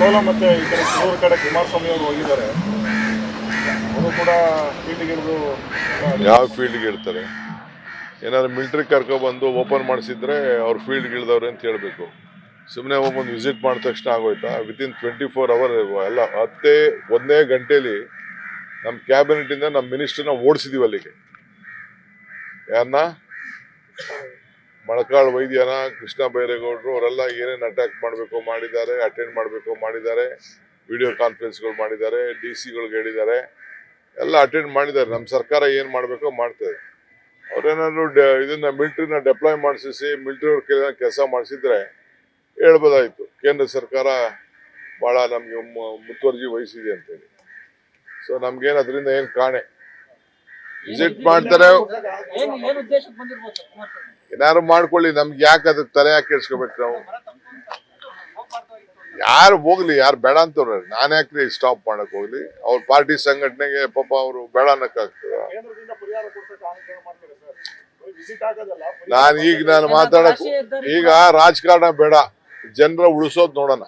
ಕೋಲ ಮತ್ತೆ ಈ ಕಡೆ ಕೆಲವರು ಕಡೆ ಕುಮಾರಸ್ವಾಮಿ ಅವರು ಹೋಗಿದ್ದಾರೆ. ಅವರು ಕೂಡ ಫೀಲ್ಡ್ಗೆ ಇಳಿದು ಯಾವ ಫೀಲ್ಡ್ಗೆ ಇರ್ತಾರೆ? ಏನಾದ್ರು ಮಿಲ್ಟ್ರಿ ಕರ್ಕೊಬಂದು ಓಪನ್ ಮಾಡಿಸಿದ್ರೆ ಅವ್ರು ಫೀಲ್ಡ್ಗೆ ಇಳಿದವ್ರೆ ಅಂತ ಹೇಳಬೇಕು. ಸುಮ್ಮನೆ ಒಬ್ಬೊಂದು ವಿಸಿಟ್ ಮಾಡಿದ ತಕ್ಷಣ ಆಗೋಯ್ತಾ? ವಿತಿನ್ ಟ್ವೆಂಟಿ ಫೋರ್ ಅವರ್ ಎಲ್ಲ ಹತ್ತೇ, ಒಂದೇ ಗಂಟೆಲಿ ನಮ್ಮ ಕ್ಯಾಬಿನೆಟಿಂದ ನಮ್ಮ ಮಿನಿಸ್ಟರ್ನ ಓಡಿಸಿದೀವಿ ಅಲ್ಲಿಗೆ. ಯಾರನ್ನ ಮೊಳಕಾಳು ವೈದ್ಯನ ಕೃಷ್ಣ ಬೈರೇಗೌಡರು ಅವರೆಲ್ಲ ಏನೇನು ಅಟ್ಯಾಕ್ ಮಾಡಬೇಕು ಮಾಡಿದ್ದಾರೆ ಅಟೆಂಡ್ ಮಾಡಬೇಕು ಮಾಡಿದ್ದಾರೆ ವಿಡಿಯೋ ಕಾನ್ಫರೆನ್ಸ್ಗಳು ಮಾಡಿದ್ದಾರೆ ಡಿ ಸಿಗಳಿಗೆ ಹೇಳಿದ್ದಾರೆ, ಎಲ್ಲ ಅಟೆಂಡ್ ಮಾಡಿದ್ದಾರೆ. ನಮ್ಮ ಸರ್ಕಾರ ಏನು ಮಾಡಬೇಕೋ ಮಾಡ್ತದೆ. ಅವ್ರೇನಾದ್ರು ಡ- ಇದನ್ನ ಮಿಲ್ಟ್ರಿನ ಡೆಪ್ಲಾಯ್ ಮಾಡಿಸಿ ಮಿಲಿಟರಿ ಅವ್ರ ಕೈಲಿ ಕೆಲಸ ಮಾಡಿಸಿದ್ರೆ ಹೇಳ್ಬೋದಾಯಿತು. ಕೇಂದ್ರ ಸರ್ಕಾರ ಭಾಳ ನಮಗೆ ಮುತುವರ್ಜಿ ವಹಿಸಿದೆ ಅಂತೇಳಿ. ಸೊ ನಮಗೇನು ಅದರಿಂದ ಏನು ಕಾಣೆ? ವಿಸಿಟ್ ಮಾಡ್ತಾರೆ. ಏನ್ ಏನ್ ಉದ್ದೇಶಕ್ಕೆ ಬಂದಿರ್ಬೋದು ಸರ್? ಏನಾದ್ರು ಮಾಡ್ಕೊಳ್ಳಿ ನಮ್ಗೆ ಯಾಕೆ ಅದಕ್ಕೆ ತಲೆ ಯಾಕೆ ಕೇಳಿಸ್ಕೋಬೇಕು ನಾವು? ಯಾರು ಹೋಗ್ಲಿ ಯಾರು ಬೇಡ ಅಂತ ನಾನು ಯಾಕ್ರಿ ಸ್ಟಾಪ್ ಮಾಡಕ್ ಹೋಗ್ಲಿ? ಅವ್ರ ಪಾರ್ಟಿ ಸಂಘಟನೆಗೆ ಪಾಪ ಅವರು ಬೇಡ ಅನ್ನಕ್ಕಾಗ್ತದ? ನಾನು ಈಗ ನಾನು ಮಾತಾಡಕ್ ಈಗ ರಾಜಕಾರಣ ಬೇಡ. ಜನರ ಉಳಿಸೋದ್ ನೋಡೋಣ.